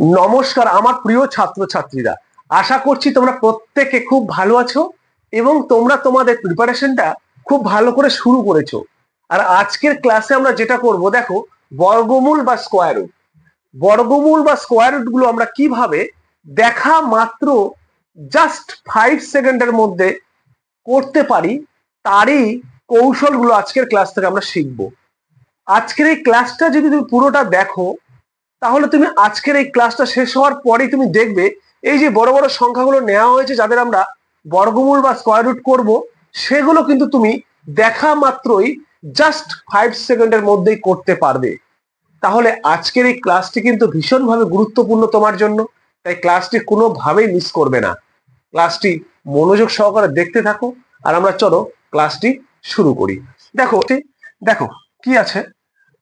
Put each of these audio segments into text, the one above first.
নমস্কার, আমার প্রিয় ছাত্রছাত্রীরা। আশা করছি তোমরা প্রত্যেকে খুব ভালো আছো এবং তোমরা তোমাদের প্রিপারেশনটা খুব ভালো করে শুরু করেছ। আর আজকের ক্লাসে আমরা যেটা করব, দেখো, বর্গমূল বা স্কোয়ার রুট বর্গমূল বা স্কোয়ার রুটগুলো আমরা কীভাবে দেখা মাত্র জাস্ট ফাইভ সেকেন্ডের মধ্যে করতে পারি, তারই কৌশলগুলো আজকের ক্লাস থেকে আমরা শিখব। আজকের এই ক্লাসটা যদি তুমি পুরোটা দেখো তাহলে তুমি আজকের এই ক্লাসটা শেষ হওয়ার পরেই তুমি দেখবে এই যে বড় বড় সংখ্যাগুলো নেওয়া হয়েছে যাদের আমরা বর্গমূল বা স্কোয়ার রুট করব, সেগুলো কিন্তু তুমি দেখা মাত্রই জাস্ট ফাইভ সেকেন্ডের মধ্যেই করতে পারবে। তাহলে আজকের এই ক্লাসটি কিন্তু ভীষণভাবে গুরুত্বপূর্ণ তোমার জন্য, তাই ক্লাসটি কোনোভাবেই মিস করবে না। ক্লাসটি মনোযোগ সহকারে দেখতে থাকো, আর আমরা চলো ক্লাসটি শুরু করি। দেখো দেখো, কি আছে?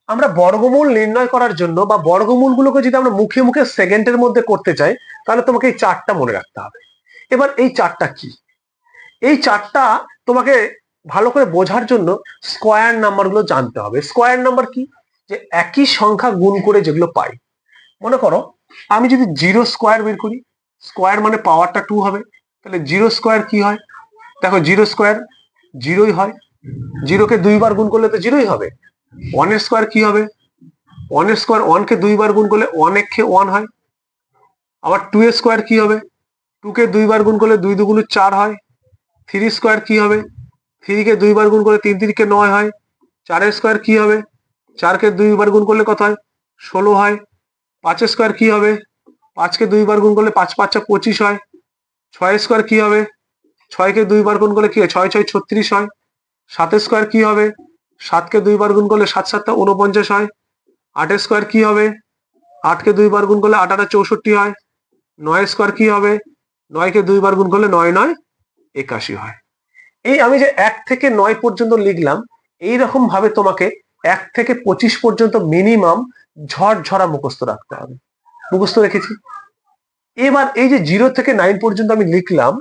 আমরা বর্গমূল নির্ণয় করার জন্য বা বর্গমূলগুলোকে যদি আমরা মুখে মুখে সেকেন্ডের মধ্যে করতে চাই, তাহলে তোমাকে এই চারটা মনে রাখতে হবে। এবার এই চারটা কি? এই চারটা তোমাকে ভালো করে বোঝার জন্য স্কোয়ার নাম্বারগুলো জানতে হবে। স্কোয়ার নাম্বার কি? যে একই সংখ্যা গুণ করে যেগুলো পাই। মনে করো, আমি যদি জিরো স্কোয়ার বের করি, স্কোয়ার মানে পাওয়ারটা টু হবে, তাহলে জিরো স্কোয়ার কি হয়? দেখো, জিরো স্কোয়ার জিরোই হয়। জিরোকে দুইবার গুণ করলে তো জিরোই হবে। ওয়ানের স্কোয়ার কি হবে? ওয়ানের স্কোয়ার ওয়ানকে দুইবার গুণ করলে একে ওয়ান হয়। আবার টু এর স্কোয়ার কি হবে? টু কে দুইবার গুণ করলে দুই দুগুণ চার হয়। থ্রি স্কোয়ার কি হবে? থ্রিকে দুইবার গুণ করলে তিন, তিনকে নয় হয়। চারের স্কোয়ার কি হবে? চারকে দুইবার গুণ করলে কত হয়? ষোলো হয়। পাঁচের স্কোয়ার কি হবে? পাঁচকে দুইবার গুণ করলে পাঁচ পাঁচটা পঁচিশ হয়। ছয়ের স্কোয়ার কি হবে? ছয়কে দুইবার গুণ করলে কি হয়? ছয় ছয়, ছত্রিশ হয়। সাতের স্কোয়ার কি হবে? সাতকে দুইবার গুণ করলে সাত সাতটা উনপঞ্চাশ হয়। আটের স্কোয়ার কি হবে? আটকে দুইবার গুণ করলে আট আটা চৌষট্টি হয়। নয় স্কোয়ার কি হবে? নয়কে দুইবার গুণ করলে নয় নয় একাশি হয়। এই আমি যে এক থেকে নয় পর্যন্ত লিখলাম এই রকম ভাবে তোমাকে এক থেকে পঁচিশ পর্যন্ত মিনিমাম ঝড় ঝরা মুখস্থ রাখতে হবে। মুখস্থ রেখেছি। এবার এই যে জিরো থেকে নাইন পর্যন্ত আমি লিখলাম,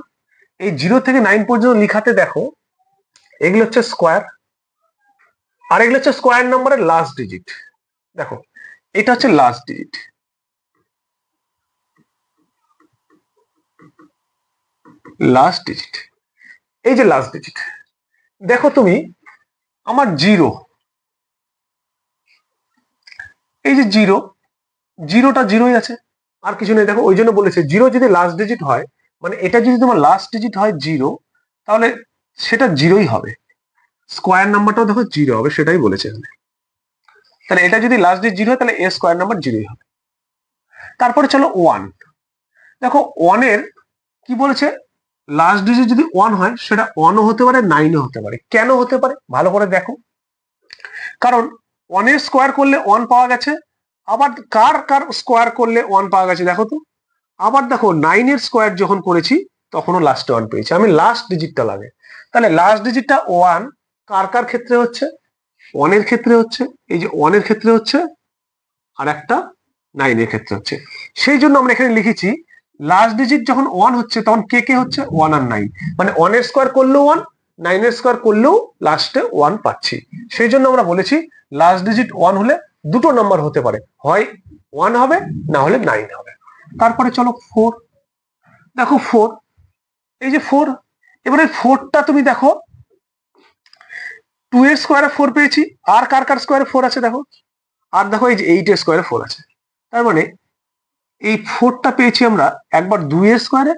এই জিরো থেকে নাইন পর্যন্ত লিখাতে দেখো, এগুলো হচ্ছে স্কোয়ার আর এগুলো হচ্ছে স্কোয়ার নাম্বারের লাস্ট ডিজিট দেখো, এটা হচ্ছে লাস্ট ডিজিট লাস্ট ডিজিট এই যে লাস্ট ডিজিট দেখো তুমি, আমার জিরো এই যে জিরো জিরোটা জিরোই আছে, আর কিছু নেই। দেখো, ওই জন্য বলেছে জিরো যদি লাস্ট ডিজিট হয় মানে এটা যদি তোমার লাস্ট ডিজিট হয় জিরো তাহলে সেটা জিরোই হবে। স্কোয়ার নাম্বারটাও দেখো জিরো হবে, সেটাই বলেছে এখানে। তাহলে এটা যদি লাস্ট ডিজিট জিরো হয়, তাহলে এ স্কোয়ার নাম্বার জিরোই হবে। তারপরে চলো ওয়ান দেখো ওয়ানের কি বলেছে? লাস্ট ডিজিট যদি ওয়ান হয়, সেটা ওয়ানও হতে পারে নাইনও হতে পারে। কেন হতে পারে? ভালো করে দেখো। কারণ ওয়ানের স্কোয়ার করলে ওয়ান পাওয়া গেছে, আবার কার কার স্কোয়ার করলে ওয়ান পাওয়া গেছে দেখো তো। আবার দেখো নাইনের স্কোয়ার যখন করেছি, তখনও লাস্টে ওয়ান পেয়েছি। আমি লাস্ট ডিজিটটা লাগে। তাহলে লাস্ট ডিজিটটা ওয়ান কার কার ক্ষেত্রে হচ্ছে? ওয়ানের ক্ষেত্রে হচ্ছে, এই যে ওয়ানের ক্ষেত্রে হচ্ছে, আর একটা নাইনের ক্ষেত্রে হচ্ছে। সেই জন্য আমরা এখানে লিখেছি লাস্ট ডিজিট যখন ওয়ান হচ্ছে, তখন কে কে হচ্ছে? ওয়ান আর নাইন মানে ওয়ানের স্কোয়ার করলেও ওয়ান নাইনের স্কোয়ার করলেও লাস্টে ওয়ান পাচ্ছি। সেই জন্য আমরা বলেছি লাস্ট ডিজিট ওয়ান হলে দুটো নাম্বার হতে পারে। হয় ওয়ান হবে, না হলে নাইন হবে। তারপরে চলো ফোর দেখো ফোর এই যে ফোর এবারে ফোরটা তুমি দেখো টু এর স্কোয়ারে ফোর পেয়েছি। আর কার কার স্কোয়ারে ফোর আছে দেখো? আর দেখো এই যে এইট এর স্কোয়ারে ফোর আছে। তার মানে এই ফোরটা পেয়েছি আমরা একবার দুই এর স্কোয়ারে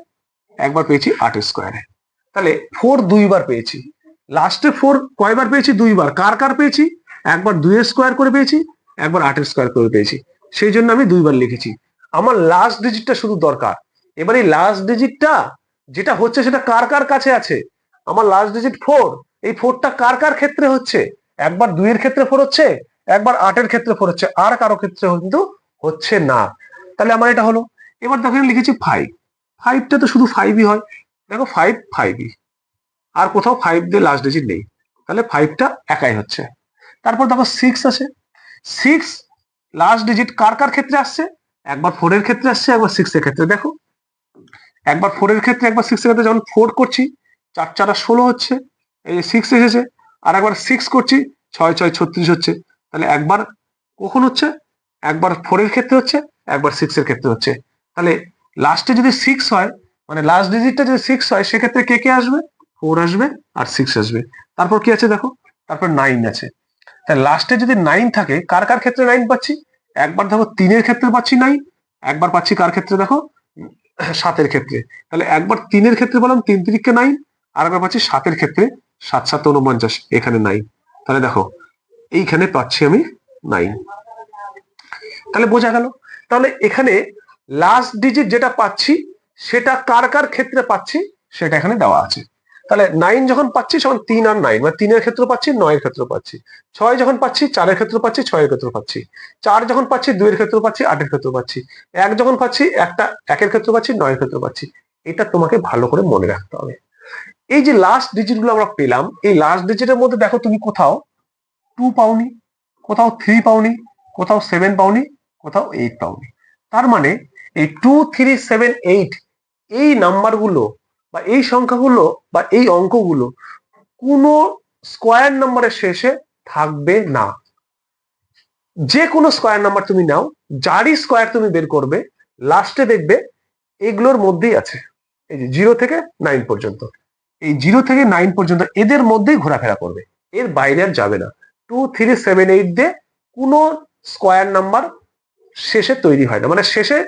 একবার পেয়েছি আটের স্কোয়ারে তাহলে ফোর দুইবার পেয়েছি। লাস্টে ফোর কয়বার পেয়েছি? দুইবার। কার কার পেয়েছি? একবার দুইয়ের স্কোয়ার করে পেয়েছি, একবার আটের স্কোয়ার করে পেয়েছি। সেই জন্য আমি দুইবার লিখেছি। আমার লাস্ট ডিজিটটা শুধু দরকার। এবার এই লাস্ট ডিজিটটা যেটা হচ্ছে সেটা কার কার কাছে আছে? আমার লাস্ট ডিজিট ফোর এই ফোরটা কার কার ক্ষেত্রে হচ্ছে? একবার দুইয়ের ক্ষেত্রে ফোর হচ্ছে একবার আটের ক্ষেত্রে ফোর হচ্ছে আর কারও ক্ষেত্রে কিন্তু হচ্ছে না। তাহলে আমার এটা হলো। এবার দেখো লিখেছি ফাইভ ফাইভটা তো শুধু ফাইভই হয়। দেখো ফাইভ ফাইভই আর কোথাও ফাইভ দিয়ে লাস্ট ডিজিট নেই। তাহলে ফাইভটা একাই হচ্ছে। তারপর দেখো সিক্স আছে। সিক্স লাস্ট ডিজিট কার কার ক্ষেত্রে আসছে? একবার ফোরের ক্ষেত্রে আসছে, একবার সিক্স এর ক্ষেত্রে। দেখো, একবার ফোরের ক্ষেত্রে, একবার সিক্স এর ক্ষেত্রে যখন ফোর করছি, চার, চারা ষোলো হচ্ছে। এই সিক্স এসেছে আর একবার সিক্স করছি, ছয় ছয়, ছত্রিশ হচ্ছে। তাহলে একবার কখন হচ্ছে? একবার ফোর এর ক্ষেত্রে হচ্ছে, একবার সিক্স এর ক্ষেত্রে হচ্ছে। তাহলে লাস্টে যদি সিক্স হয় মানে লাস্ট ডিজিটটা যদি সিক্স হয়, সেক্ষেত্রে কে কে আসবে? ফোর আসবে আর সিক্স আসবে। তারপর কি আছে দেখো? তারপর নাইন আছে। তাহলে লাস্টে যদি নাইন থাকে, কার কার ক্ষেত্রে নাইন পাচ্ছি? একবার দেখো তিনের ক্ষেত্রে পাচ্ছি নাইন একবার পাচ্ছি কার ক্ষেত্রে দেখো? সাতের ক্ষেত্রে। তাহলে একবার তিনের ক্ষেত্রে বললাম তিন তিরিখকে নাইন আর একবার পাচ্ছি সাতের ক্ষেত্রে সাত সাত উনপঞ্চাশ এখানে নাইন তাহলে দেখো, এইখানে পাচ্ছি আমি নাইন তাহলে বোঝা গেল, তাহলে এখানে লাস্ট ডিজিট যেটা পাচ্ছি, সেটা কার কার ক্ষেত্রে পাচ্ছি? সেটা এখানে দেওয়া আছে। তাহলে নাইন যখন পাচ্ছি, তখন তিন আর নাইন মানে তিনের ক্ষেত্রে পাচ্ছি, নয়ের ক্ষেত্রে পাচ্ছি। ছয় যখন পাচ্ছি, চারের ক্ষেত্রে পাচ্ছি, ছয়ের ক্ষেত্রে পাচ্ছি। চার যখন পাচ্ছি, দুইয়ের ক্ষেত্রে পাচ্ছি, আটের ক্ষেত্রে পাচ্ছি। এক যখন পাচ্ছি, একটা, একের ক্ষেত্রে পাচ্ছি, নয়ের ক্ষেত্রে পাচ্ছি। এটা তোমাকে ভালো করে মনে রাখতে হবে। এই যে লাস্ট ডিজিটগুলো আমরা পেলাম, এই লাস্ট ডিজিটের মধ্যে দেখো তুমি কোথাও টু পাওনি, কোথাও থ্রি পাওনি, কোথাও সেভেন পাওনি, কোথাও এইট পাওনি। তার মানে এই টু থ্রি সেভেন এইট এই নাম্বারগুলো বা এই সংখ্যাগুলো বা এই অঙ্কগুলো কোনো স্কোয়ার নাম্বারের শেষে থাকবে না। যে কোনো স্কোয়ার নাম্বার তুমি নাও, যারই স্কোয়ার তুমি বের করবে লাস্টে দেখবে এগুলোর মধ্যেই আছে। এই যে জিরো থেকে নাইন পর্যন্ত। এই জিরো থেকে নাইন পর্যন্ত এদের মধ্যেই ঘোরাফেরা করবে। এর বাইরে আর যাবে না। টু থ্রি সেভেন এইট দিয়ে কোনো স্কোয়ার নাম্বার শেষে তৈরি হয় না। মানে শেষে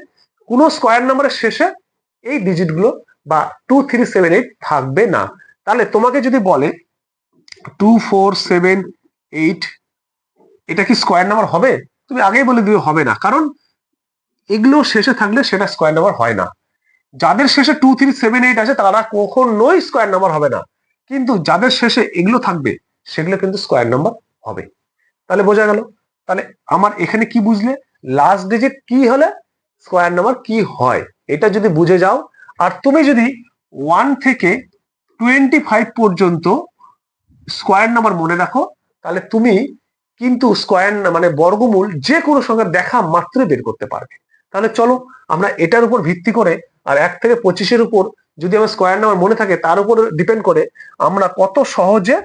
কোনো স্কোয়ার নাম্বারের শেষে এই ডিজিটগুলো বা টু থ্রি সেভেন এইট থাকবে না। তাহলে তোমাকে যদি বলে টু ফোর সেভেন এইট এটা কি স্কোয়ার নাম্বার হবে? তুমি আগেই বলে দিবে হবে না। কারণ এগুলো শেষে থাকলে সেটা স্কোয়ার নাম্বার হয় না। যাদের শেষে টু থ্রি সেভেন এইট আছে, তারা কখনোই স্কোয়ার নাম্বার হবে না। কিন্তু যাদের শেষে এগুলো থাকবে, সেগুলো কিন্তু স্কোয়ার নাম্বার হবে। তাহলে বোঝা গেল? তাহলে আমার এখানে কি বুঝলে? লাস্ট ডিজিট কি হলে স্কোয়ার নাম্বার কি হয়? এটা যদি বুঝে যাও, আর তুমি যদি ওয়ান থেকে টোয়েন্টি ফাইভ পর্যন্ত স্কোয়ার নাম্বার মনে রাখো, তাহলে তুমি কিন্তু স্কোয়ার মানে বর্গমূল যে কোনো সঙ্গে দেখা মাত্রই বের করতে পারবে। তাহলে চলো আমরা এটার উপর ভিত্তি করে আর এক থেকে পঁচিশের উপর যদি আমার স্কোয়ার নাম্বার মনে থাকে, তার উপর ডিপেন্ড করে আমরা কত সহজে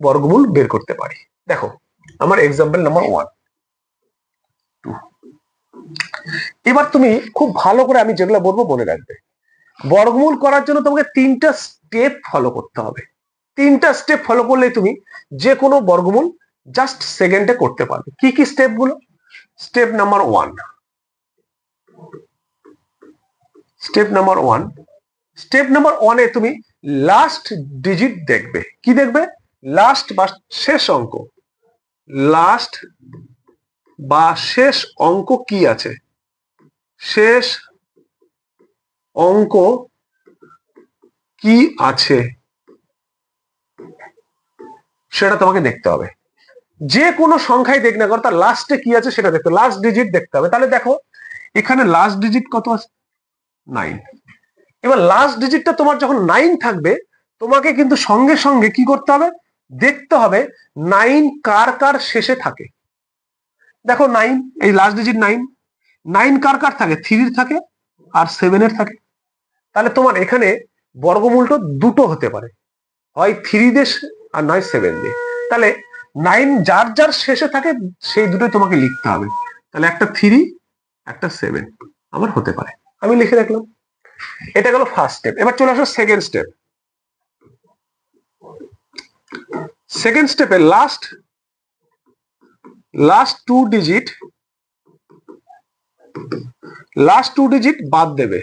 বর্গমূল বের করতে পারি। দেখো, আমার এক্সাম্পল নাম্বার ওয়ান এবার তুমি খুব ভালো করে আমি যেগুলো বলব মনে রাখবে। বর্গমূল করার জন্য তোমাকে তিনটা স্টেপ ফলো করতে হবে। তিনটা স্টেপ ফলো করলেই তুমি যে কোনো বর্গমূল জাস্ট সেকেন্ডে করতে পারবে। কি কি স্টেপগুলো? Step number one step number one step number ওয়ানে তুমি লাস্ট ডিজিট দেখবে। কি দেখবে? লাস্ট বা শেষ অঙ্ক। লাস্ট বা শেষ অঙ্ক কি আছে? শেষ অঙ্ক কি আছে? সেটা তোমাকে দেখতে হবে। যে কোনো সংখ্যায় দেখ না করো তার লাস্টে কি আছে সেটা দেখতে লাস্ট ডিজিট দেখতে হবে। তাহলে দেখো, এখানে লাস্ট ডিজিট কত আছে? নাইন এবার লাস্ট ডিজিটটা তোমার যখন নাইন থাকবে, তোমাকে কিন্তু সঙ্গে সঙ্গে কি করতে হবে? দেখতে হবে নাইন কার কার শেষে থাকে। দেখো নাইন এই লাস্ট ডিজিট নাইন নাইন কার কার থাকে? থ্রির থাকে আর সেভেনের থাকে। তাহলে তোমার এখানে বর্গমূলটা দুটো হতে পারে। হয় থ্রি দিয়ে আর নয় সেভেন দিয়ে। তাহলে নাইন যার যার শেষে থাকে, সেই দুটোই তোমাকে লিখতে হবে। তাহলে একটা থ্রি একটা সেভেন আমার হতে পারে। আমি লিখে রাখলাম এটা গেল ফার্স্ট স্টেপ এবার চলে আসো সেকেন্ড স্টেপ সেকেন্ড স্টেপে last last two digit last two digit বাদ দেবে।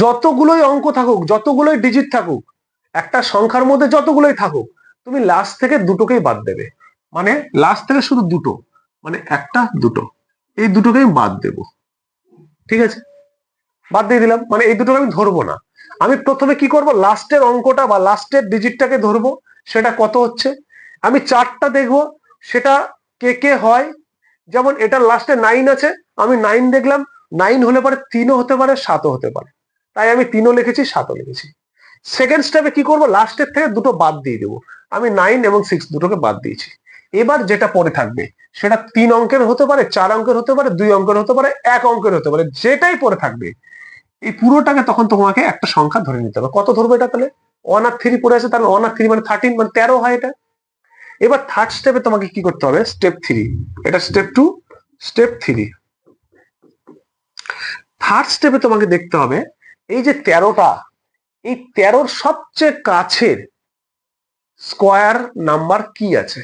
যতগুলোই অঙ্ক থাকুক, যতগুলোই ডিজিট থাকুক, একটা সংখ্যার মধ্যে যতগুলোই থাকুক, তুমি লাস্ট থেকে দুটোকেই বাদ দেবে। মানে লাস্ট থেকে শুধু দুটো। মানে একটা, দুটো। এই দুটোকে আমি বাদ দেব। ঠিক আছে? বাদ দিয়ে দিলাম। মানে এই দুটোকে আমি ধরবো না। আমি প্রথমে কি করব? লাস্টের অঙ্কটা বা লাস্টের ডিজিটটাকে ধরবো। সেটা কত হচ্ছে? আমি চারটা দেখব। সেটা কে কে হয়? যেমন এটা লাস্টে নাইন আছে। আমি নাইন দেখলাম। নাইন হলে পরে তিনও হতে পারে, সাতও হতে পারে। তাই আমি তিনও লিখেছি, সাতও লিখেছি। সেকেন্ড স্টেপে কি করব? লাস্টের থেকে দুটো বাদ দিয়ে দেবো। আমি নাইন এবং সিক্স দুটোকে বাদ দিয়েছি। এবার যেটা পরে থাকবে, সেটা তিন অঙ্কের হতে পারে, চার অঙ্কের হতে পারে, দুই অঙ্কের হতে পারে, এক অঙ্কের হতে পারে, যেটাই পরে থাকবে, এই পুরোটাকে তখন তোমাকে একটা সংখ্যা ধরে নিতে হবে। কত ধরবে এটা তাহলে? ওয়ান আর থ্রি পড়ে আছে, তাহলে ওয়ান আর থ্রি মানে থার্টিন মানে তেরো হয় এটা। এবার থার্ড স্টেপে তোমাকে কি করতে হবে? স্টেপ থ্রি এটা step two step three third স্টেপে তোমাকে দেখতে হবে, এই যে তেরোটা, এই তেরোর সবচেয়ে কাছের স্কোয়ার নাম্বার কি আছে?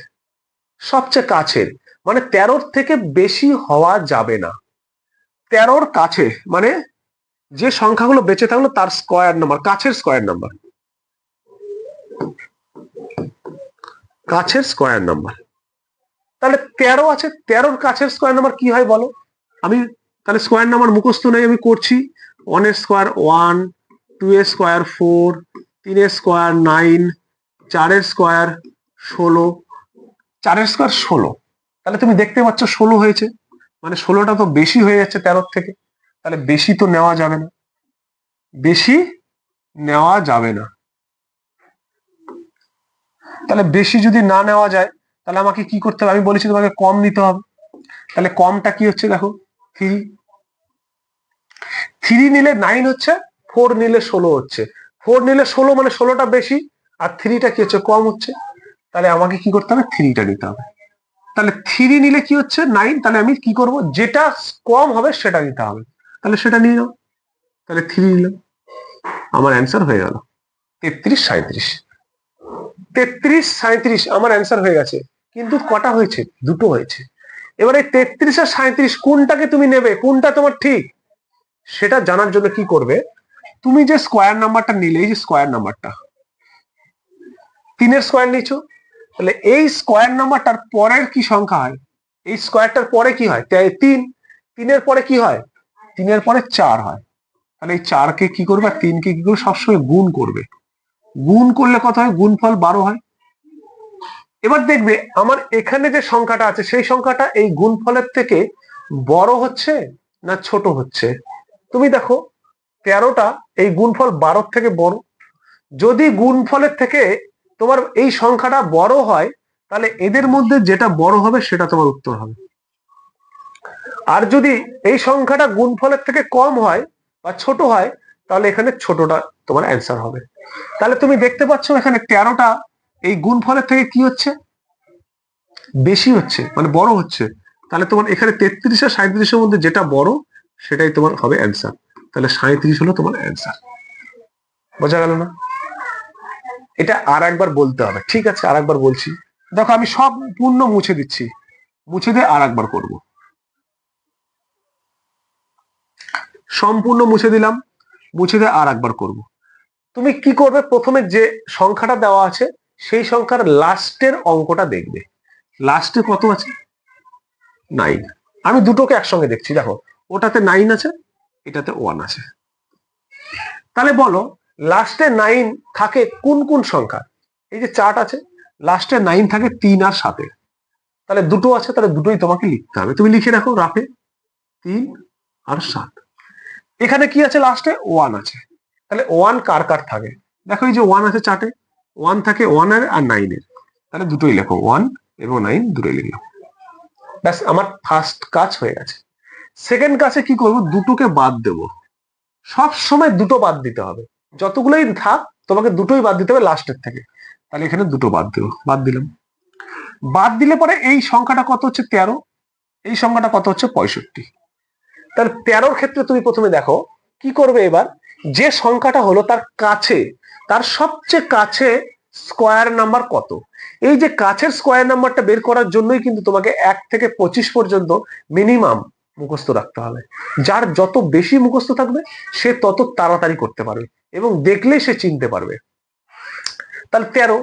সবচেয়ে কাছের মানে তেরোর থেকে বেশি হওয়া যাবে না। তেরোর কাছে মানে যে সংখ্যাগুলো বেঁচে থাকল তার স্কোয়ার নাম্বার কাছের স্কোয়ার নাম্বার কাছের স্কোয়ার নাম্বার তাহলে তেরো আছে, তেরোর কাছের স্কোয়ার নাম্বার কি হয় বলো? আমি তাহলে স্কোয়ার নাম্বার মুখস্থ নেই, আমি করছি ওয়ানের স্কোয়ার ওয়ান টু এর স্কোয়ার ফোর তিনের স্কোয়ার নাইন চারের স্কোয়ার ষোলো চারের স্কোয়ার ষোলো। তাহলে তুমি দেখতে পাচ্ছ ষোলো হয়েছে। মানে ষোলোটা তো বেশি হয়ে যাচ্ছে তেরোর থেকে। তাহলে বেশি তো নেওয়া যাবে না। বেশি নেওয়া যাবে না। তাহলে বেশি যদি না নেওয়া যায়, তাহলে আমাকে কি করতে হবে? আমি বলেছি তোমাকে কম নিতে হবে। তাহলে কমটা কি হচ্ছে দেখো? থ্রি থ্রি নিলে নাইন হচ্ছে ফোর নিলে ষোলো হচ্ছে। ফোর নিলে ষোলো মানে ষোলোটা বেশি, আর থ্রিটা কি হচ্ছে? কম হচ্ছে। তাহলে আমাকে কি করতে হবে? থ্রিটা নিতে হবে। তাহলে থ্রি নিলে কি হচ্ছে? নাইন তাহলে আমি কি করব? যেটা কম হবে সেটা নিতে হবে। তাহলে সেটা নিয়ে নাও। তাহলে থ্রি নিলাম। আমার অ্যান্সার হয়ে গেল। তেত্রিশ সাঁত্রিশ তেত্রিশ সাঁত্রিশ আমার অ্যান্সার হয়ে গেছে। কিন্তু কটা হয়েছে? দুটো হয়েছে। এবার তেত্রিশ আর সাঁত্রিশ কোনটাকে তুমি নেবে? কোনটা তোমার ঠিক? সেটা জানার জন্য কি করবে? তুমি যে স্কোয়ার নাম্বারটা নিলে, এই যে স্কোয়ার নাম্বারটা তিনের স্কোয়ার নিচ্ছ তাহলে এই স্কোয়ার নাম্বারটার পরের কি সংখ্যা হয়? এই স্কোয়ারটার পরে কি হয়? তিন। তিনের পরে কি হয়? তিনের পরে চার হয়। তাহলে এই চারকে কি করবে? আর তিনকে কি করবে? সবসময় গুণ করবে। গুণ করলে কত হয়? গুণফল বারো হয়। এবার দেখবে, আমার এখানে যে সংখ্যাটা আছে, সেই সংখ্যাটা এই গুণফলের থেকে বড় হচ্ছে না ছোট হচ্ছে? তুমি দেখো, তেরোটা এই গুণফল বারোর থেকে বড়। যদি গুণফলের থেকে তোমার এই সংখ্যাটা বড় হয়, তাহলে এদের মধ্যে যেটা বড় হবে সেটা তোমার উত্তর হবে। আর যদি এই সংখ্যাটা গুণফলের থেকে কম হয় বা ছোট হয়, তাহলে এখানে ছোটটা তোমার অ্যান্সার হবে। তাহলে তুমি দেখতে পাচ্ছ এখানে তেরোটা, এই গুণফলের থেকে কি হচ্ছে? বেশি হচ্ছে মানে বড় হচ্ছে। তাহলে তোমার এখানে তেত্রিশ আর সাঁত্রিশের মধ্যে যেটা বড়, সেটাই তোমার হবে অ্যান্সার তাহলে সাঁত্রিশ হলো তোমার অ্যান্সার বোঝা গেল না? এটা আর একবার বলতে হবে, ঠিক আছে? আর একবার বলছি। দেখো, আমি সম্পূর্ণ মুছে দিচ্ছি। মুছে দিয়ে আর একবার করব। সম্পূর্ণ মুছে দিলাম, মুছে দিয়ে আর একবার করব। তুমি কি করবে? প্রথমে যে সংখ্যাটা দেওয়া আছে, সেই সংখ্যার লাস্টের অঙ্কটা দেখবে। লাস্টে কত আছে? নাইন। আমি দুটোকে একসঙ্গে দেখছি, দেখো। ওটাতে নাইন আছে, এটাতে ওয়ান আছে। তাহলে বলো লাস্টে নাইন থাকে কোন কোন সংখ্যা? এই যে চার্ট আছে লাস্টে নাইন থাকে তিন আর সাতে। তাহলে দুটো আছে, তাহলে দুটোই তোমাকে লিখতে হবে। তুমি লিখে রাখো রাফে, তিন আর সাত। এখানে কি আছে লাস্টে ওয়ান আছে। তাহলে ওয়ান কার কার থাকে? দেখো এই যে ওয়ান আছে চার্টে ওয়ান থাকে ওয়ানের আর নাইনের তাহলে দুটোই লেখো ওয়ান এবং নাইন দুটোই লিখলাম ব্যাস, আমার ফার্স্ট কাজ হয়ে গেছে। সেকেন্ড কাজে কি করব? দুটোকে বাদ দেব। সব সময় দুটো বাদ দিতে হবে। যতগুলোই থাক, তোমাকে দুটোই বাদ দিতে হবে লাস্টের থেকে। তাহলে এখানে দুটো বাদ দেবো, বাদ দিলাম। বাদ দিলে পরে এই সংখ্যাটা কত হচ্ছে? তেরো। এই সংখ্যাটা কত হচ্ছে? পঁয়ষট্টি। তাহলে তেরোর ক্ষেত্রে তুমি প্রথমে দেখো, কি করবে এবার? যে সংখ্যাটা হলো তার কাছে, তার সবচেয়ে কাছে স্কোয়ার নাম্বার কত? এই যে কাছের স্কোয়ার নাম্বারটা বের করার জন্যই কিন্তু তোমাকে এক থেকে পঁচিশ পর্যন্ত মিনিমাম মুখস্থ রাখতে হবে। যার যত বেশি মুখস্থ থাকবে, সে তত তাড়াতাড়ি করতে পারবে এবং দেখলে সে চিনতে পারবে। তাহলে তেরো,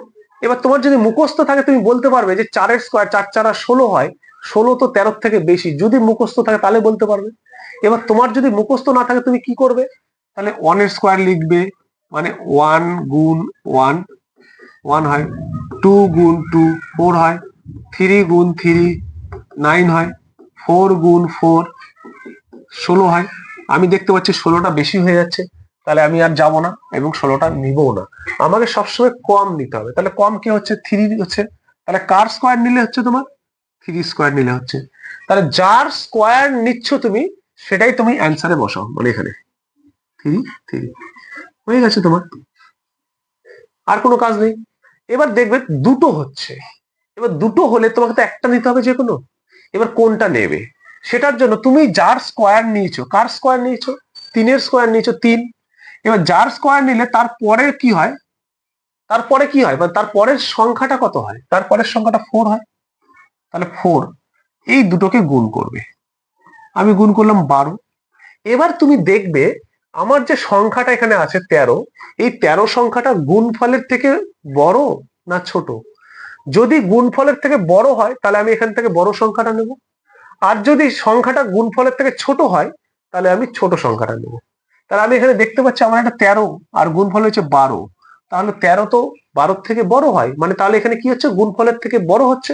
এবার তোমার যদি মুখস্থ থাকে, তুমি বলতে পারবে যে চারের স্কোয়ার চার চারা ষোলো হয়, ষোলো তো তেরোর থেকে বেশি। যদি মুখস্থ থাকে, তাহলে বলতে পারবে। এবার তোমার যদি মুখস্থ না থাকে, তুমি কি করবে? তাহলে ওয়ানের স্কোয়ার লিখবে মানে ওয়ান গুণ ওয়ান ওয়ান হয় টু গুণ টু ফোর হয় থ্রি গুণ থ্রি নাইন হয়। ফোর গুণ ফোর ষোলো হয়। আমি দেখতে পাচ্ছি ষোলোটা বেশি হয়ে যাচ্ছে, তাহলে আমি আর যাব না এবং ষোলোটা নিবও না। আমাকে সবসময় কম নিতে হবে। তাহলে কম কি হচ্ছে? থ্রি হচ্ছে। তাহলে কার স্কোয়ার নিলে হচ্ছে তোমার? থ্রি স্কোয়ার নিলে হচ্ছে। তাহলে যার স্কোয়ার নিচ্ছ তুমি, সেটাই তুমি অ্যান্সারে বসাও মানে এখানে। থ্রি থ্রি হয়ে গেছে তোমার। আর কোনো কাজ নেই। এবার দেখবে দুটো হচ্ছে। এবার দুটো হলে তোমাকে তো একটা নিতে হবে যে কোনো এবার কোনটা নেবে? সেটার জন্য তুমি যার স্কোয়ার নিয়েছো, কার স্কোয়ার নিয়েছো? তিনের স্কোয়ার নিয়েছো, তিন। এবার যার স্কোয়ার নিলে তারপরে কি হয়? তারপরে কি হয়? মানে তারপরের সংখ্যাটা কত হয়? তারপরের সংখ্যাটা ফোর হয়। তাহলে ফোর এই দুটোকে গুণ করবে। আমি গুণ করলাম বারো। এবার তুমি দেখবে আমার যে সংখ্যাটা এখানে আছে তেরো, এই তেরো সংখ্যাটা গুণফলের থেকে বড় না ছোট? যদি গুণফলের থেকে বড় হয়, তাহলে আমি এখান থেকে বড় সংখ্যাটা নেব। আর যদি সংখ্যাটা গুণফলের থেকে ছোট হয়, তাহলে আমি ছোট সংখ্যাটা নেব। তাহলে আমি এখানে দেখতে পাচ্ছি আমার একটা তেরো, আর গুণফল হচ্ছে বারো। তাহলে তেরো তো বারোর থেকে বড় হয় মানে তাহলে এখানে কি হচ্ছে? গুণফলের থেকে বড় হচ্ছে।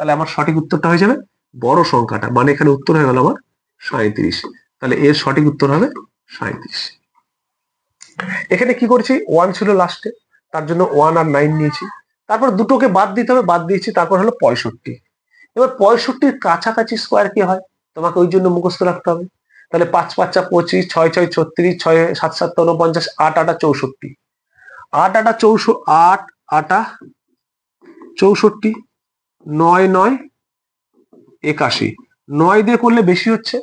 তাহলে আমার সঠিক উত্তরটা হয়ে যাবে বড় সংখ্যাটা। মানে এখানে উত্তর হয়ে গেল আমার সাঁত্রিশ তাহলে এর সঠিক উত্তর হবে সাঁত্রিশ এখানে কি করছি? ওয়ান ছিল লাস্টে তার জন্য ওয়ান আর নাইন নিয়েছি। তারপর দুটোকে বাদ দিতে হবে, বাদ দিয়েছি, তারপর হলো পঁয়ষট্টি। এবার পঁয়ষট্টির কাছাকাছি স্কোয়ার কি হয়? তোমাকে ওই জন্য মুখস্থ রাখতে হবে। তাহলে পাঁচ পাঁচা পঁচিশ, ছয় ছয় ছত্রিশ, ছয় সাত সাত উনপঞ্চাশ আট আটা চৌষট্টি। আট আটা চৌষ, আট আটা চৌষট্টি, নয় নয় একাশি। নয় দিয়ে করলে বেশি হচ্ছে,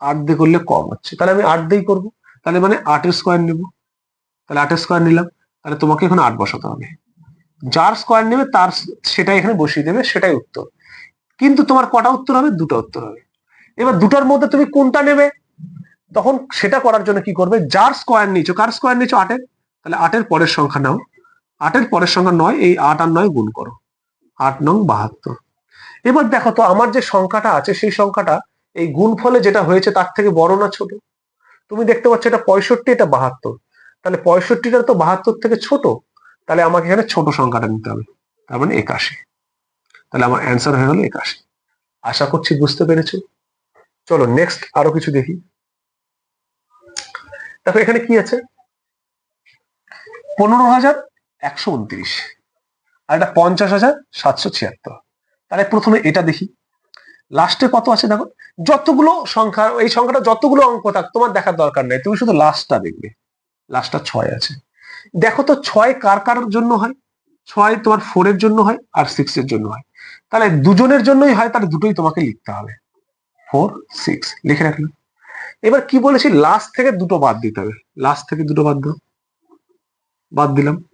আট দিয়ে করলে কম হচ্ছে। তাহলে আমি আট দিয়েই করব। তাহলে মানে আটের স্কোয়ার নেব। তাহলে আটের স্কোয়ার নিলাম। তাহলে তোমাকে এখন আট বসাতে হবে। যার স্কোয়ার নেবে তার সেটাই এখানে বসিয়ে দেবে, সেটাই উত্তর। কিন্তু তোমার কটা উত্তর হবে? দুটো উত্তর হবে। এবার দুটোর মধ্যে তুমি কোনটা নেবে? তখন সেটা করার জন্য কি করবে? যার স্কোয়ার নিচ্ছ কার স্কোয়ার নিচ্ছ আটের। তাহলে আটের পরের সংখ্যা নাও। আটের পরের সংখ্যা নয়, এই আট আর নয় গুণ করো। আট নং বাহাত্তর। এবার দেখো তো, আমার যে সংখ্যাটা আছে, সেই সংখ্যাটা, এই গুণফলে যেটা হয়েছে, তার থেকে বড় না ছোট? তুমি দেখতে পাচ্ছ এটা পঁয়ষট্টি, এটা বাহাত্তর। তাহলে পঁয়ষট্টিটা তো বাহাত্তর থেকে ছোট। তাহলে আমাকে এখানে ছোট সংখ্যাটা নিতে হবে। তার মানে একাশি। তাহলে আমার অ্যান্সার হয়ে গেল একাশি। আশা করছি বুঝতে পেরেছ? চলো নেক্সট আরও কিছু দেখি। দেখো এখানে কি আছে? পনেরো হাজার একশো উনত্রিশ আর এটা পঞ্চাশ হাজার সাতশো ছিয়াত্তর। তাহলে প্রথমে এটা দেখি। লাস্টে কত আছে দেখো? যতগুলো সংখ্যা, এই সংখ্যাটা যতগুলো অঙ্ক থাক, তোমার দেখার দরকার নেই। তুমি শুধু লাস্টটা দেখবে। লাস্টটা ছয় আছে। দেখো তো ছয় কার কার জন্য হয়? ছয় তোমার ফোর এর জন্য হয় আর সিক্স এর জন্য হয়। তাহলে দুজনের জন্যই হয়, তাহলে দুটোই তোমাকে লিখতে হবে। ফোর সিক্স লিখে রাখলাম এবার কি বলেছি? লাস্ট থেকে দুটো বাদ দিতে হবে। লাস্ট থেকে দুটো বাদ দাও। বাদ দিলাম।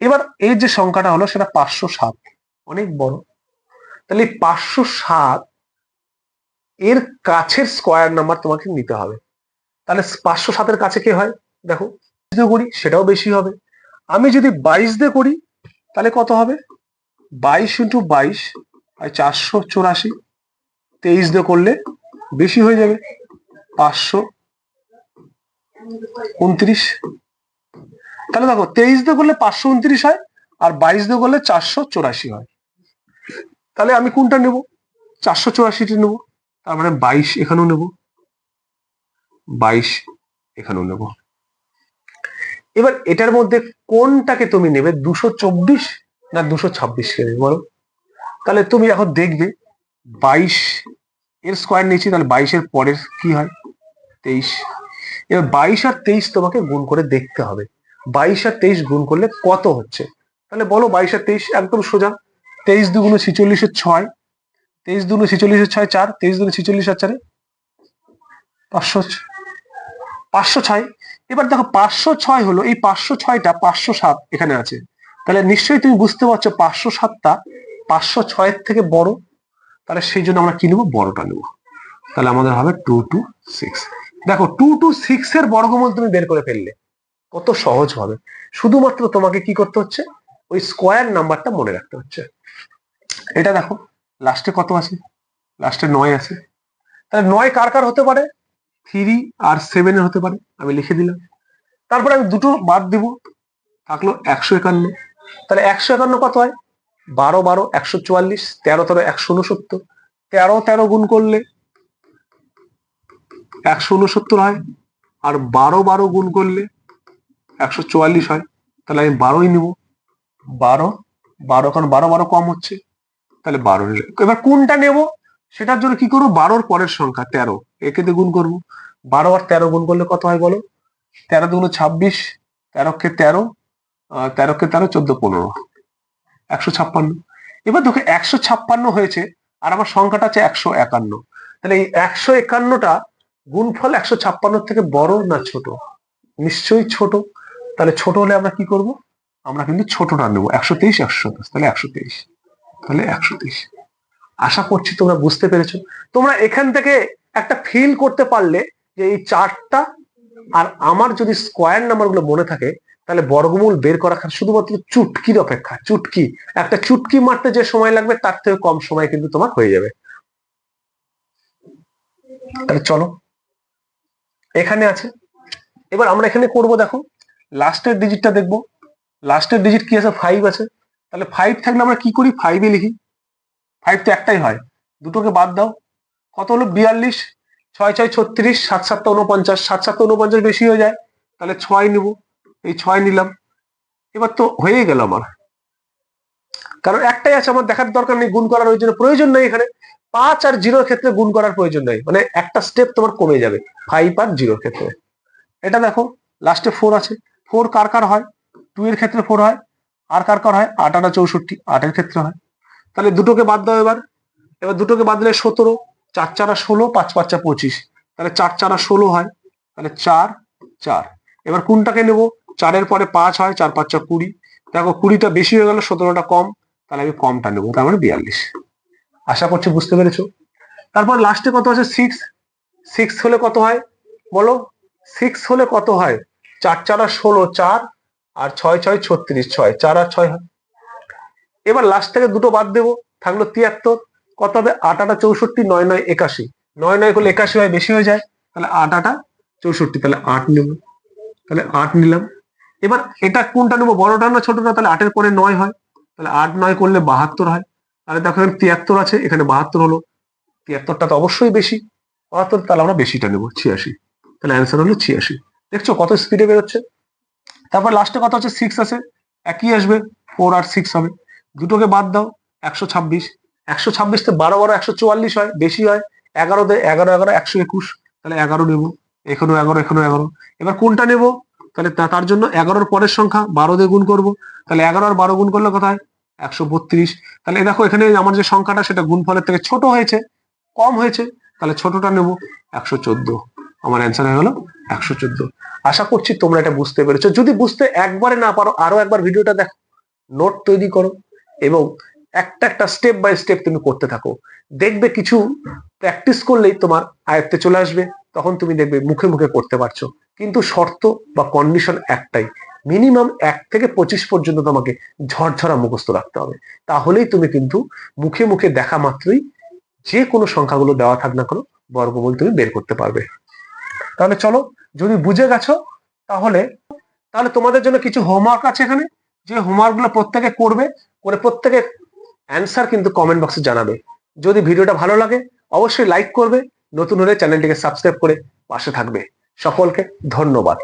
এবার এই যে সংখ্যাটা হলো, সেটা পাঁচশো সাত। অনেক বড়। তাহলে পাঁচশো সাত এর কাছের স্কোয়ার নাম্বার তোমাকে নিতে হবে। তাহলে পাঁচশো সাতের কাছে কি হয়? দেখো দিয়ে করি, সেটাও বেশি হবে। আমি যদি বাইশ দিয়ে করি, তাহলে কত হবে? বাইশ ইন্টু বাইশ, আর চারশো চৌরাশি। তেইশ দিয়ে করলে বেশি হয়ে যাবে, পাঁচশো উনত্রিশ। তাহলে দেখো, তেইশ দিয়ে করলে পাঁচশো উনত্রিশ হয়, আর বাইশ দিয়ে করলে চারশো চৌরাশি হয়। তাহলে আমি কোনটা নেব? চারশো চৌরাশিটি নেব, তার মানে বাইশ এখানেও নেব। বাইশ এখানেও নেব। এবার এটার মধ্যে কোনটাকে তুমি নেবে? দুশো চব্বিশ না দুশো ছাব্বিশ নেবে বলো? তাহলে তুমি এখন দেখবে বাইশ এর স্কোয়ার নিয়েছি, তাহলে বাইশের পরের কি হয়? তেইশ। এবার বাইশ আর তেইশ তোমাকে গুণ করে দেখতে হবে। বাইশ আর তেইশ গুণ করলে কত হচ্ছে? তাহলে বলো বাইশ আর তেইশ একদম সোজা। তেইশ দুগুণ ছিচল্লিশের ছয়। তেইশ দুগুণ ছিচল্লিশের ছয় চার। তেইশ দুগুণ ছিচল্লিশ আর চারে পাঁচশো পাঁচশো ছয়। এবার দেখো পাঁচশো ছয় হলো, এই পাঁচশো ছয়টা পাঁচশো সাত এখানে আছে। তাহলে নিশ্চয়ই তুমি বুঝতে পারছ পাঁচশো সাতটা পাঁচশো ছয়ের থেকে বড়। তাহলে সেই জন্য আমরা কি নেব? বড়টা নেব। তাহলে আমাদের হবে টু টু সিক্স দেখো টু টু সিক্স এর বর্গমূল তুমি বের করে ফেললে, কত সহজ হবে। শুধুমাত্র তোমাকে কি করতে হচ্ছে? ওই স্কোয়ার নাম্বারটা মনে রাখতে হচ্ছে। এটা দেখো লাস্টে কত আছে? লাস্টে নয় আছে। তাহলে নয় কার কার হতে পারে? থ্রি আর সেভেনের হতে পারে, আমি লিখে দিলাম। তারপরে আমি দুটো বাদ দিব, থাকল একশো একান্ন। তাহলে একশো একান্ন কত হয়? বারো বারো, একশো চুয়াল্লিশ, তেরো তেরো, একশো উনসত্তর তেরো তেরো গুণ করলে একশো উনসত্তর হয়, আর বারো বারো গুণ করলে একশো চুয়াল্লিশ হয়। তাহলে আমি বারোই নিব। বারো বারো, কারণ বারো বারো কম হচ্ছে। তাহলে বারো এবার কোনটা নেব? সেটার জন্য কি করব? বারোর পরের সংখ্যা, তেরো। একে দিয়ে গুণ করব। বারো আর তেরো গুণ করলে কত হয় বলো? তেরো দুগুণ ছাব্বিশ, তেরোকে তেরো তেরোকে তেরো, চোদ্দ পনেরো। একশো ছাপ্পান্ন। এবার দেখো, একশো ছাপ্পান্ন হয়েছে, আর আমার সংখ্যাটা আছে একশো একান্ন। তাহলে এই একশো একান্নটা গুণফল একশো ছাপ্পান্ন থেকে বড় না ছোট? নিশ্চয়ই ছোট। তাহলে ছোট হলে আমরা কি করব? আমরা কিন্তু ছোটটা নেব। একশো তেইশ, একশো সাতাশ। তাহলে একশো তেইশ। তাহলে একশো তেইশ। আশা করছি তোমরা বুঝতে পেরেছ। তোমরা এখান থেকে একটা ফিল করতে পারলে যে এই চারটা আর আমার যদি স্কোয়ার নাম্বারগুলো মনে থাকে, তাহলে বর্গমূল বের করা শুধুমাত্র চুটকির অপেক্ষা, চুটকি। একটা চুটকি মারতে যে সময় লাগবে, তার থেকে কম সময় কিন্তু তোমার হয়ে যাবে। তাহলে চলো। এখানে আছে। এবার আমরা এখানে করব দেখো। লাস্টের ডিজিটটা দেখব। লাস্টের ডিজিট কি আছে? ফাইভ আছে। তাহলে ফাইভ থাকলে আমরা কি করি? ফাইভে লিখি। ফাইভ তো একটাই হয়। দুটোকে বাদ দাও। কত হলো? বিয়াল্লিশ। ছয় ছয় ছত্রিশ। সাত সাতটা উনপঞ্চাশ সাত সাতটা উনপঞ্চাশ বেশি হয়ে যায়। তাহলে ছয় নিব। এই ছয় নিলাম। এবার তো হয়েই গেল আমার। কারণ একটাই আছে, আমার দেখার দরকার নেই, গুণ করার ওই জন্য প্রয়োজন নেই এখানে। পাঁচ আর জিরোর ক্ষেত্রে গুণ করার প্রয়োজন নেই। মানে একটা স্টেপ তোমার কমে যাবে। ফাইভ আর জিরোর ক্ষেত্রে। এটা দেখো লাস্টে ফোর আছে। ফোর কার কার হয়? টু এর ক্ষেত্রে ফোর হয়। আর কার কার হয়? আট আটা চৌষট্টি। আটের ক্ষেত্রে হয়। তাহলে দুটোকে বাদ দাও এবার। এবার দুটোকে বাদ দিলে সতেরো, চার চারা ষোলো, পাঁচ পাঁচটা পঁচিশ। তাহলে চার চারা ষোলো হয়, তাহলে চার চার। এবার কোনটাকে নেব? চারের পরে পাঁচ হয়, চার পাঁচটা কুড়ি। দেখো কুড়িটা বেশি হয়ে গেল, সতেরোটা কম, তাহলে আমি কমটা নেব, তার মানে বিয়াল্লিশ। আশা করছি বুঝতে পেরেছ? তারপর লাস্টে কত আছে? সিক্স সিক্স হলে কত হয়? বলো। সিক্স হলে কত হয়? চার চারা ষোলো, চার, আর ছয় ছয় ছত্রিশ, ছয়। চার আর ছয় হয়। এবার লাস্ট থেকে দুটো বাদ দেবো, থাকল তিয়াত্তর কত হবে আট আটা চৌষট্টি, নয় নয় একাশি। নয় নয় করলে একাশি হয়, বেশি হয়ে যায়, তাহলে আট আটা চৌষট্টি, তাহলে আট নেব। তাহলে আট নিলাম। এবার এটা কোনটা নেব, বড়টা না ছোটটা? তাহলে আটের পরে নয় হয়। তাহলে আট নয় করলে বাহাত্তর হয়। তাহলে দেখো এখানে তিয়াত্তর আছে, এখানে বাহাত্তর হলো। তিয়াত্তরটা তো অবশ্যই বেশি। বাহাত্তর, তাহলে আমরা বেশিটা নেব, ছিয়াশি। তাহলে অ্যান্সার হলো ছিয়াশি। দেখছ কত স্পিডে বেরোচ্ছে? তারপর লাস্টে কত হচ্ছে সিক্স আছে, একই আসবে ফোর আর সিক্স হবে। দুটোকে বাদ দাও, একশো ছাব্বিশ। একশো ছাব্বিশতে বারো বারো, একশো চুয়াল্লিশ হয়, বেশি হয় এগারোতে এগারো এগারো, একশো একুশ। তাহলে এগারো নেব, এখনও এগারো এখনও এগারো। এবার কোনটা নেব? তাহলে তার জন্য এগারোর পরের সংখ্যা বারো দিয়ে গুণ করব। তাহলে এগারো আর বারো গুণ করলে কোথায়? একশো বত্রিশ। তাহলে দেখো এখানে আমার যে সংখ্যাটা, সেটা গুণফলের থেকে ছোট হয়েছে, কম হয়েছে। তাহলে ছোটটা নেব, একশো চোদ্দ। আমার অ্যান্সার হয়ে গেল, একশো চোদ্দ। আশা করছি তোমরা এটা বুঝতে পেরেছ। যদি বুঝতে একবারে না পারো, আরও একবার ভিডিওটা দেখো, নোট তৈরি করো। এবং একটা একটা স্টেপ বাই স্টেপ তুমি করতে থাকো। দেখবে কিছু প্র্যাকটিস করলেই তোমার আয়ত্তে চলে আসবে, তখন তুমি দেখবে মুখে মুখে করতে পারছ। কিন্তু শর্ত বা কন্ডিশন একটাই মিনিমাম এক থেকে পঁচিশ পর্যন্ত তোমাকে ঝরঝরা মুখস্থ রাখতে হবে। তাহলেই তুমি কিন্তু মুখে মুখে দেখা মাত্রই যে কোনো সংখ্যাগুলো দেওয়া থাক না কেন, বর্গমূল তুমি বের করতে পারবে। তাহলে চলো, যদি বুঝে গেছো, তাহলে তাহলে তোমাদের জন্য কিছু হোমওয়ার্ক আছে এখানে? যে হোমওয়ার্কগুলো প্রত্যেকে করবে, করে প্রত্যেকে অ্যান্সার কিন্তু কমেন্ট বক্সে জানাবে। যদি ভিডিওটা ভালো লাগে, অবশ্যই লাইক করবে, নতুন হলে চ্যানেলটিকে সাবস্ক্রাইব করে পাশে থাকবে। সকলকে ধন্যবাদ।